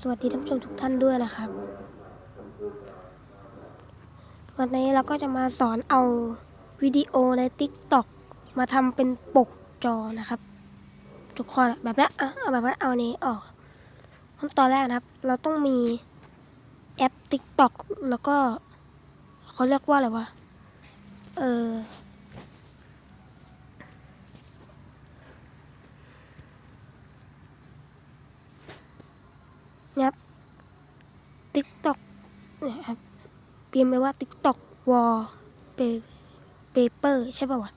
สวัสดีท่านผู้ชมทุกท่านด้วยนะครับ วันนี้เราก็จะมาสอนเอาวิดีโอใน TikTok มาทำเป็นปกจอนะครับ ทุกคนแบบนี้อะเอาแบบว่าเอานี้ออกขั้นตอนแรกนะครับ เราต้องมีแอป TikTok แล้วก็เขาเรียกว่าอะไรวะ เออ นะครับ TikTok เนี่ยครับพิมพ์ไปว่า TikTok wall paper ใช่ป่าวะ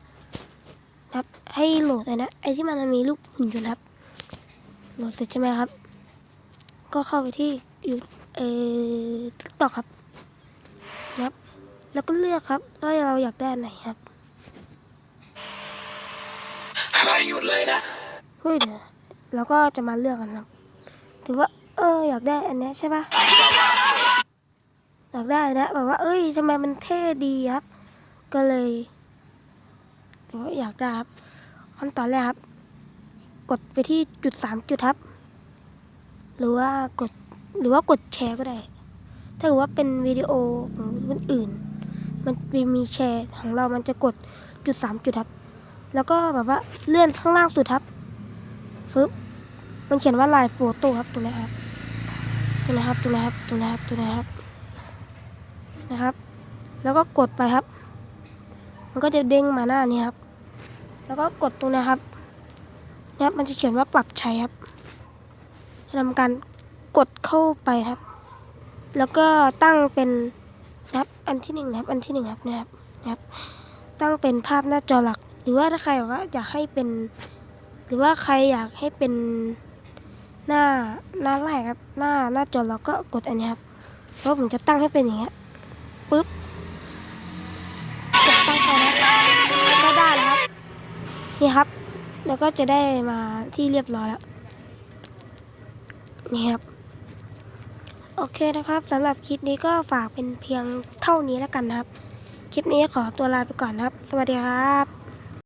ครับให้โหลดเลยนะไอที่มันมีรูปหุ่นยนต์ครับ โหลดเสร็จใช่ไหมครับ ก็เข้าไปที่อยู่เออ TikTok ครับนะครับ แล้วก็เลือกครับว่าเราอยากได้อันไหนครับให้หยุดเลยนะเฮ้ยเดี๋ยวเราก็จะมาเลือกกันครับ ถือว่า เออ อยากได้อันเนี้ยใช่ปะอยากได้นะแบบว่า เอ้ยทำไมมันเท่ดีครับ ก็เลยอยากได้ครับขั้นตอนแรกครับ กดไปที่จุดสามจุดครับ หรือว่ากดหรือว่ากดแชร์ก็ได้ ถ้าเกิดว่าเป็นวิดีโอของคนอื่น มันมีแชร์ของเรามันจะกดจุดสามจุดครับ แล้วก็แบบว่าเลื่อนข้างล่างสุดครับฟึบมันเขียนว่าลายโฟโต้ครับตรงนี้ครับตรงนี้ครับตรงนี้ครับตรงนี้ครับตรงนี้ครับ นะครับ แล้วก็กดไปครับ มันก็จะเด้งมาหน้านี้ครับ แล้วก็กดตรงนี้ครับเนี่ยครับมันจะเขียนว่าปรับใช้ครับทำการกดเข้าไปครับ แล้วก็ตั้งเป็นนะครับอันที่หนึ่งนะครับ อันที่หนึ่งครับนะครับนะครับ ตั้งเป็นภาพหน้าจอหลัก หรือว่าถ้าใครแบบว่าอยากให้เป็น หรือว่าใครอยากให้เป็นหน้าหน้าแรกครับ หน้าหน้าจอเราก็กดอันนี้ครับเพราะผมจะตั้งให้เป็นอย่างเงี้ย ปึ๊บกดตั้งไปนะก็ได้แล้วครับนี่ครับ แล้วก็จะได้มาที่เรียบร้อยแล้วนี่ครับโอเคนะครับสำหรับคลิปนี้ก็ฝากเป็นเพียงเท่านี้แล้วกันนะครับ คลิปนี้ขอตัวลาไปก่อนนะครับ สวัสดีครับ